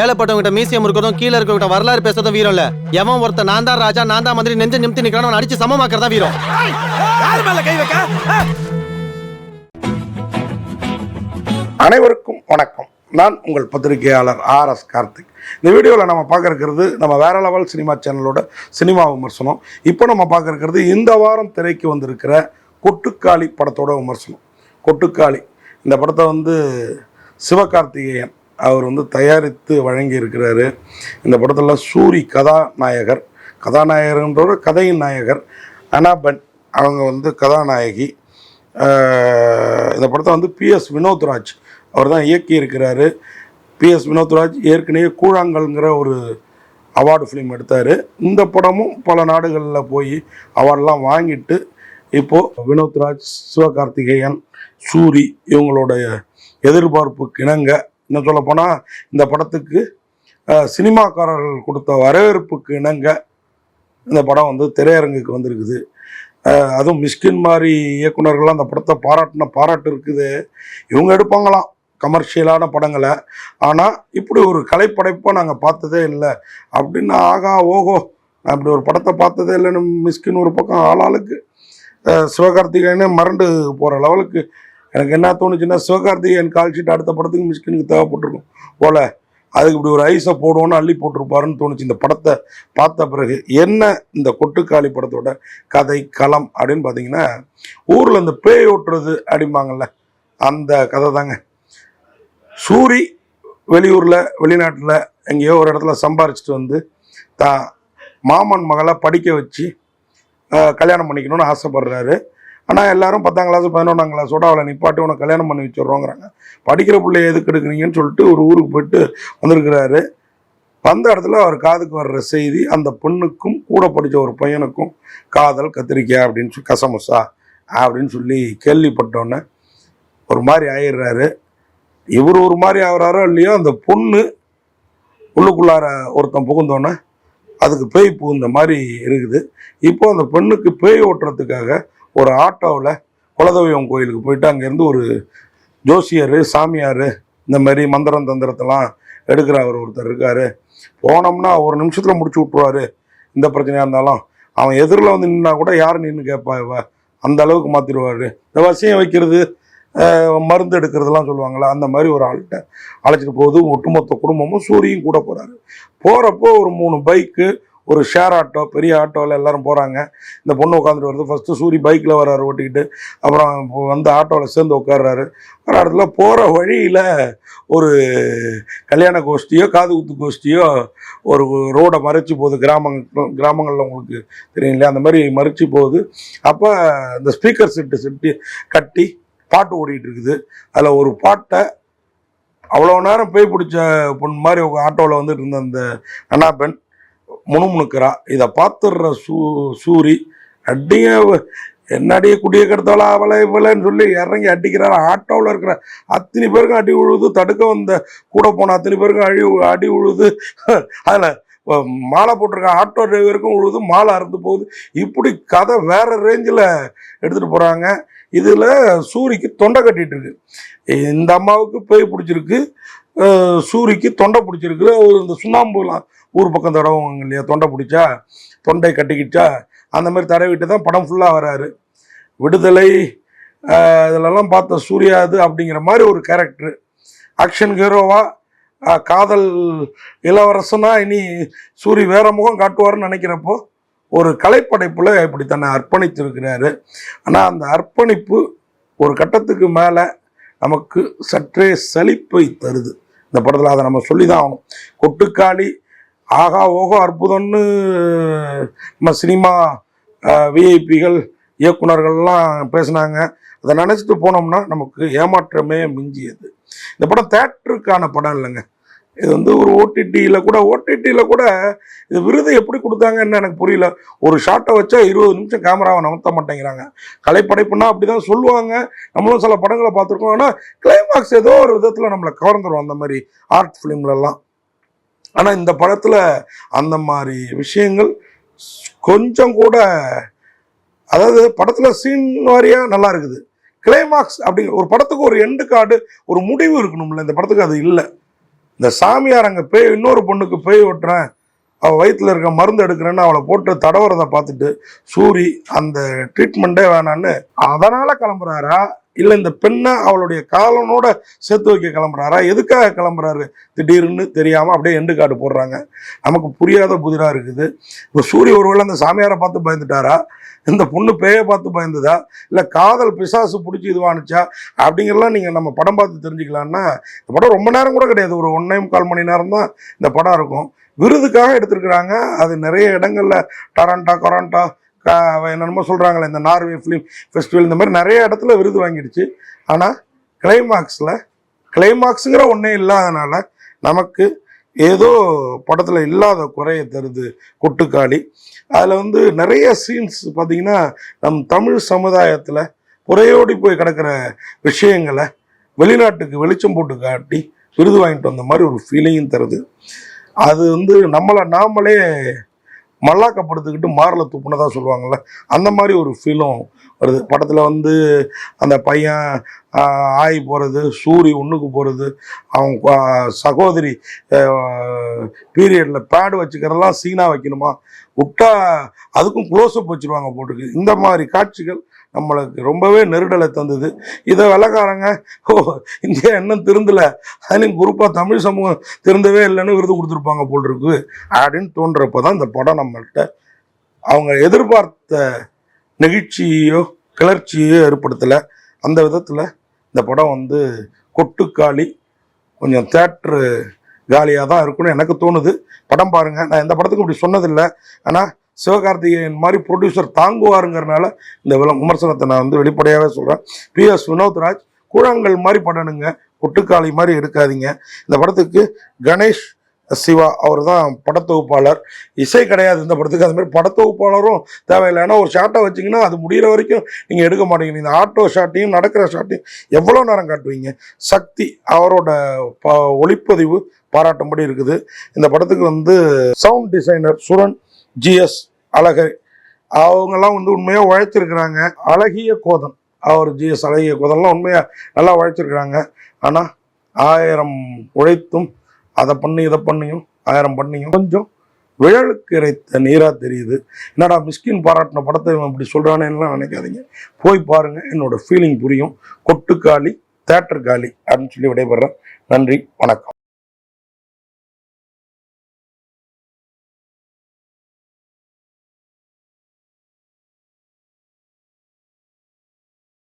ஏழைப்பட்டவங்கிட்ட museum இருக்கிறதும் கீழே இருக்கவங்கிட்ட வரலாறு பேசுறதும் வீரம் இல்ல. எவன் ஒருத்த நான் தான் ராஜா நான் தான் மந்திரி நெஞ்ச நிமித்தி நிக்கிறான் அடிச்சு சமமாக்குறதா வீரம். யாரு மேல கை வைக்க? ஆ? அனைவருக்கும் வணக்கம். நான் உங்கள் பத்திரிகையாளர் ஆர் எஸ் கார்த்திக். இந்த வீடியோவில் நம்ம பார்க்க இருக்கிறது நம்ம வேற லெவல் சினிமா சேனலோட சினிமா விமர்சனம். இப்போ நம்ம பார்க்க இருக்கிறது இந்த வாரம் திரைக்கு வந்திருக்கிற கொட்டுக்காளி படத்தோட விமர்சனம். கொட்டுக்காளி. இந்த படத்தை வந்து சிவகார்த்திகேயன் அவர் வந்து தயாரித்து வழங்கி இருக்கிறாரு இந்த படத்தில் சூரி கதாநாயகர் கதாநாயகர்ன்றவர் கதையின் நாயகர் அனாபன். அவங்க வந்து கதாநாயகி. இந்த படத்தை வந்து பிஎஸ் வினோத்ராஜ் அவர் தான் இயக்கி இருக்கிறாரு பிஎஸ் வினோத்ராஜ் ஏற்கனவே கூழாங்கல்ங்கிற ஒரு அவார்டு ஃபிலிம் எடுத்தார். இந்த படமும் பல நாடுகளில் போய் அவார்டெலாம் வாங்கிட்டு இப்போது வினோத்ராஜ் சிவகார்த்திகேயன் சூரி இவங்களுடைய எதிர்பார்ப்புக்கு இணங்க இன்னும் சொல்லப்போனால் இந்த படத்துக்கு சினிமாக்காரர்கள் கொடுத்த வரவேற்புக்கு இணங்க இந்த படம் வந்து திரையரங்குக்கு வந்திருக்குது. அதுவும் மிஸ்கின் மாதிரி இயக்குனர்கள்லாம் அந்த படத்தை பாராட்டின பாராட்டு இருக்குது. இவங்க எடுப்பாங்களாம் கமர்ஷியலான படங்களை. ஆனால் இப்படி ஒரு கலைப்படைப்பை நாங்கள் பார்த்ததே இல்லை. அப்படின்னு ஆகா ஓகோ நான் இப்படி ஒரு படத்தை பார்த்ததே இல்லைன்னு மிஸ்கின் ஒரு பக்கம் ஆளாளுக்கு சிவகார்த்திகேயனே மறண்டு போகிற லெவலுக்கு எனக்கு என்ன தோணுச்சுன்னா சிவகார்த்திகேயன் கால் ஷீட் அடுத்த படத்துக்கு மிஷ்கினுக்கு தேவைப்பட்டிருக்கும். போல அதுக்கு இப்படி ஒரு ஐஸை போடுவோன்னு அள்ளி போட்டிருப்பாருன்னு தோணுச்சு. இந்த படத்தை பார்த்த பிறகு என்ன இந்த கொட்டுக்காளி படத்தோட கதை களம் அப்படின்னு பார்த்தீங்கன்னா ஊரில் இந்த பேய் ஓட்டுறது அப்படிம்பாங்கல்ல அந்த கதை தாங்க. சூரி வெளியூரில் வெளிநாட்டில் எங்கேயோ ஒரு இடத்துல சம்பாரிச்சிட்டு வந்து தான் மாமன் மகளை படிக்க வச்சு கல்யாணம் பண்ணிக்கணும்னு ஆசைப்படுறாரு. ஆனால் எல்லாரும் பத்தாம் கிளாஸ் பதினொன்றாம் கிளாஸோட அவளை நிப்பாட்டி உனக்கு கல்யாணம் பண்ணி வச்சிடுறோங்கிறாங்க. படிக்கிற பிள்ளைய எதுக்கு எடுக்கிறீங்கன்னு சொல்லிட்டு ஒரு ஊருக்கு போயிட்டு வந்திருக்கிறாரு. வந்த இடத்துல அவர் காதுக்கு வர்ற செய்தி அந்த பெண்ணுக்கும் கூட படித்த ஒரு பையனுக்கும் காதல் கத்திரிக்காய் அப்படின்னு சொல்லி கசமுசா அப்படின்னு சொல்லி கேள்விப்பட்டோன்னே ஒரு மாதிரி ஆயிடுறாரு. இவர் ஒரு மாதிரி ஆகுறாரோ இல்லையோ அந்த பொண்ணு உள்ளுக்குள்ளார ஒருத்தன் புகுந்தோன்னே அதுக்கு பேய் புகுந்த மாதிரி இருக்குது. இப்போ அந்த பெண்ணுக்கு பேய் ஓட்டுறதுக்காக ஒரு ஆட்டோவில் குலதெய்வம் கோயிலுக்கு போயிட்டு அங்கேருந்து ஒரு ஜோசியர் சாமியார் இந்த மாதிரி மந்திரம் தந்திரத்தெல்லாம் எடுக்கிற அவர் ஒருத்தர் இருக்கார். போனோம்னா ஒரு நிமிஷத்தில் முடிச்சு விட்ருவாரு இந்த பிரச்சனையாக இருந்தாலும் அவன் எதிரில் வந்து நின்னா கூட யார் நின்று கேட்பா இவ? அந்த அளவுக்கு மாற்றிடுவாரு இந்த வசியம் வைக்கிறது மருந்து எடுக்கிறதுலாம் சொல்லுவாங்களா அந்த மாதிரி ஒரு ஆள்கிட்ட அழைச்சிட்டு போகுது ஒட்டுமொத்த குடும்பமும் சூரியும் கூட போகிறாரு போகிறப்போ ஒரு மூணு பைக்கு ஒரு ஷேர் ஆட்டோ பெரிய ஆட்டோவில் எல்லாரும் போகிறாங்க இந்த பொண்ணு உட்காந்துட்டு வருது. ஃபஸ்ட்டு சூரி பைக்கில் வர்றாரு ஓட்டிக்கிட்டு. அப்புறம் வந்து ஆட்டோவில் சேர்ந்து உட்காடுறாரு ஒரு இடத்துல போகிற வழியில் ஒரு கல்யாண கோஷ்டியோ காது குத்து கோஷ்டியோ ஒரு ரோடை மறைச்சு போகுது. கிராமங்கள் கிராமங்களில் உங்களுக்கு தெரியும் இல்லையா? அந்த மாதிரி மறைச்சு போகுது. அப்போ இந்த ஸ்பீக்கர் செட்டு செட்டு கட்டி பாட்டு ஓடிட்டு இருக்குது. அதில் ஒரு பாட்டை அவ்வளோ நேரம் பேய் பிடிச்ச பொண்ணு மாதிரி ஆட்டோவில் வந்துட்டு இருந்த அந்த அண்ணா பெண் முணுமுணுக்கிறா. இதை பார்த்துடுற சூ சூரி அடிய என்னடியே குடிய கெடுத்தாலும் அவளை இவளைன்னு சொல்லி இறங்கி அடிக்கிறாரு. ஆட்டோவில் இருக்கிற அத்தனை பேருக்கும் அடி உழுது தடுக்க வந்த கூட போன அத்தனை பேருக்கும் அடி அடி உழுது அதில் மாலை போட்டிருக்க ஆட்டோ டிரைவருக்கும் உழுது மாலை அறுந்து போகுது. இப்படி கதை வேறு ரேஞ்சில் எடுத்துகிட்டு போகிறாங்க இதில் சூரிக்கு தொண்டை கட்டிட்டு இருக்கு. இந்த அம்மாவுக்கு பேய் பிடிச்சிருக்கு. சூரிக்கு தொண்டை பிடிச்சிருக்கு ஒரு இந்த சுண்ணாம்புலாம் ஊர் பக்கம் தடவுவாங்க இல்லையா? தொண்டை பிடிச்சா தொண்டை கட்டிக்கிச்சா அந்த மாதிரி தடவிட்டு தான் படம் ஃபுல்லாக வராரு. விடுதலை இதிலெல்லாம் பார்த்த சூர்யா இது அப்படிங்கிற மாதிரி ஒரு கேரக்டர் ஆக்ஷன் ஹீரோவாக காதல் இளவரசனா இனி சூரி வேற முகம் காட்டுவார்னு நினைக்கிறப்போ ஒரு கலைப்படைப்பில் இப்படி தன்னை அர்ப்பணித்திருக்கிறாரு. ஆனால் அந்த அர்ப்பணிப்பு ஒரு கட்டத்துக்கு மேலே நமக்கு சற்றே சலிப்பை தருது. இந்த படத்தில் அதை நம்ம சொல்லி தான் ஆகணும். கொட்டுக்காளி ஆகா ஓகோ அற்புதம்னு நம்ம சினிமா விஐபிகள் இயக்குனர்கள்லாம் பேசுனாங்க. அதை நினச்சிட்டு போனோம்னா நமக்கு ஏமாற்றமே மிஞ்சியது. இந்த படம் தேட்டருக்கான படம் இல்லைங்க. இது வந்து ஒரு ஓடிடியில் கூட ஓடிடியில் கூட இது விருது எப்படி கொடுத்தாங்கன்னு எனக்கு புரியல. ஒரு ஷார்ட்டை வச்சா இருபது நிமிஷம் கேமராவை நகர்த்த மாட்டேங்கிறாங்க. கலைப்படைப்புனா அப்படி தான் சொல்லுவாங்க. நம்மளும் சில படங்களை பார்த்துருக்கோம். ஆனால் கிளைமாக்ஸ் ஏதோ ஒரு விதத்தில் நம்மளை கவர்ந்துரும் அந்த மாதிரி ஆர்ட் ஃபிலிம்லலாம் ஆனால் இந்த படத்தில் அந்த மாதிரி விஷயங்கள் கொஞ்சம் கூட அதாவது படத்தில் சீன் வாரியாக நல்லா இருக்குது. கிளைமாக்ஸ் அப்படிங்கிற ஒரு படத்துக்கு ஒரு எண்டு கார்டு ஒரு முடிவு இருக்கணும்ல. இந்த படத்துக்கு அது இல்லை. இந்த சாமியார் அங்கே பேய் இன்னொரு பொண்ணுக்கு பேய் ஓட்டுறேன் அவள் வயிற்றில் இருக்க மருந்து எடுக்கிறேன்னு அவளை போட்டு தடவுறதை பார்த்துட்டு சூரி அந்த ட்ரீட்மெண்ட்டே வேணான்னு அதனால் கிளம்புறாரா? இல்லை இந்த பெண்ணை அவளுடைய காலனோட சேர்த்து வைக்க கிளம்புறாரா? எதுக்காக கிளம்புறாரு? திடீர்னு தெரியாமல் அப்படியே எண்டு காடு போடுறாங்க. நமக்கு புரியாத புதிராக இருக்குது. இப்போ சூரிய ஒருவேளை அந்த சாமியாரை பார்த்து பயந்துட்டாரா? இந்த பொண்ணு பேயை பார்த்து பயந்ததா? இல்லை காதல் பிசாசு பிடிச்சி இதுவானுச்சா அப்படிங்கிறலாம் நீங்கள் நம்ம படம் பார்த்து தெரிஞ்சுக்கலான்னா இந்த படம் ரொம்ப நேரம் கூட கிடையாது. ஒரு ஒன்றே முக்கால் மணி நேரம் தான் இந்த படம் இருக்கும். விருதுக்காக எடுத்திருக்கிறாங்க. அது நிறைய இடங்களில் டொரண்டோ கொரண்டா என்னென்னமோ சொல்கிறாங்களே இந்த நார்வே ஃபிலிம் ஃபெஸ்டிவல் இந்த மாதிரி நிறைய இடத்துல விருது வாங்கிடுச்சு. ஆனால் கிளைமாக்ஸில் கிளைமாக்ஸுங்கிற ஒன்றே இல்லாதனால நமக்கு ஏதோ படத்தில் இல்லாத குறைய தருது கொட்டுக்காளி. அதில் வந்து நிறைய சீன்ஸ் பார்த்திங்கன்னா நம் தமிழ் சமுதாயத்தில் புறையோடி போய் கிடக்கிற விஷயங்களை வெளிநாட்டுக்கு வெளிச்சம் போட்டு காட்டி விருது வாங்கிட்டு வந்த மாதிரி ஒரு ஃபீலிங்கும் தருது. அது வந்து நம்மளை நாமளே மல்லாக்கப்படுத்திக்கிட்டு மாரில் துப்புனதாக சொல்லுவாங்கள்ல அந்த மாதிரி ஒரு ஃபீலும் வருது. படத்தில் வந்து அந்த பையன் ஆய் போகிறது சூரி ஒன்றுக்கு போகிறது அவங்க சகோதரி பீரியடில் பேடு வச்சுக்கிறதெல்லாம் சீனாக வைக்கணுமா? விட்டா அதுக்கும் க்ளோஸ்அப் வச்சுருவாங்க போட்டுருக்கு. இந்த மாதிரி காட்சிகள் நம்மளுக்கு ரொம்பவே நெருடலை தந்தது. இதை வெள்ளக்காரங்க ஓ இந்தியா இன்னும் திருந்தலை. அதுலேயும் குறிப்பாக தமிழ் சமூகம் திருந்தவே இல்லைன்னு விருது கொடுத்துருப்பாங்க போல் இருக்கு அப்படின்னு தோன்றப்போ தான் இந்த படம் நம்மள்கிட்ட அவங்க எதிர்பார்த்த நெகிழ்ச்சியோ கிளர்ச்சியோ ஏற்படுத்தலை. அந்த விதத்தில் இந்த படம் வந்து கொட்டுக்காளி கொஞ்சம் தேட்ரு காலியாக தான் இருக்கும்னு எனக்கு தோணுது. படம் பாருங்கள் நான் எந்த படத்துக்கும் இப்படி சொன்னதில்லை. ஆனால் சிவகார்த்திகேயன் மாதிரி ப்ரொடியூசர் தாங்குவாருங்கிறனால இந்த விமர்சனத்தை நான் வந்து வெளிப்படையாகவே சொல்கிறேன் பி எஸ் வினோத்ராஜ் கூழாங்கல் மாதிரி படனுங்க ஒட்டுக்காளி மாதிரி எடுக்காதீங்க. இந்த படத்துக்கு கணேஷ் சிவா அவர் தான் படத்தொகுப்பாளர். இசை கிடையாது இந்த படத்துக்கு. அது மாதிரி படத்தொகுப்பாளரும் தேவையில்லை. ஏன்னா ஒரு ஷாட்டை வச்சிங்கன்னா அது முடிகிற வரைக்கும் நீங்கள் எடுக்க மாட்டேங்கிறீங்க இந்த ஆட்டோ ஷாட்டையும் நடக்கிற ஷாட்டையும் எவ்வளோ நேரம் காட்டுவீங்க? சக்தி அவரோட ப ஒளிப்பதிவு பாராட்டும்படி இருக்குது. இந்த படத்துக்கு வந்து sound designer Suren GS Azhagar. அவங்கெல்லாம் வந்து உண்மையாக உழைச்சிருக்கிறாங்க அழகிய கோதன். அவர் ஜிஎஸ் அழகிய கோதன்லாம் உண்மையாக நல்லா உழைச்சிருக்கிறாங்க ஆனால் ஆயிரம் உழைத்தும் அதை பண்ணி இதை பண்ணியும் ஆயிரம் பண்ணியும் கொஞ்சம் விழலுக்கு இறைத்த நீராக தெரியுது. என்னடா மிஸ்கின் பாராட்டின படத்தை இவன் இப்படி சொல்கிறானேலாம் நினைக்காதீங்க. போய் பாருங்கள் என்னோட ஃபீலிங் புரியும். கொட்டுக்காளி தேட்டர் காலி அப்படின்னு சொல்லி விடைபெறேன். நன்றி வணக்கம்.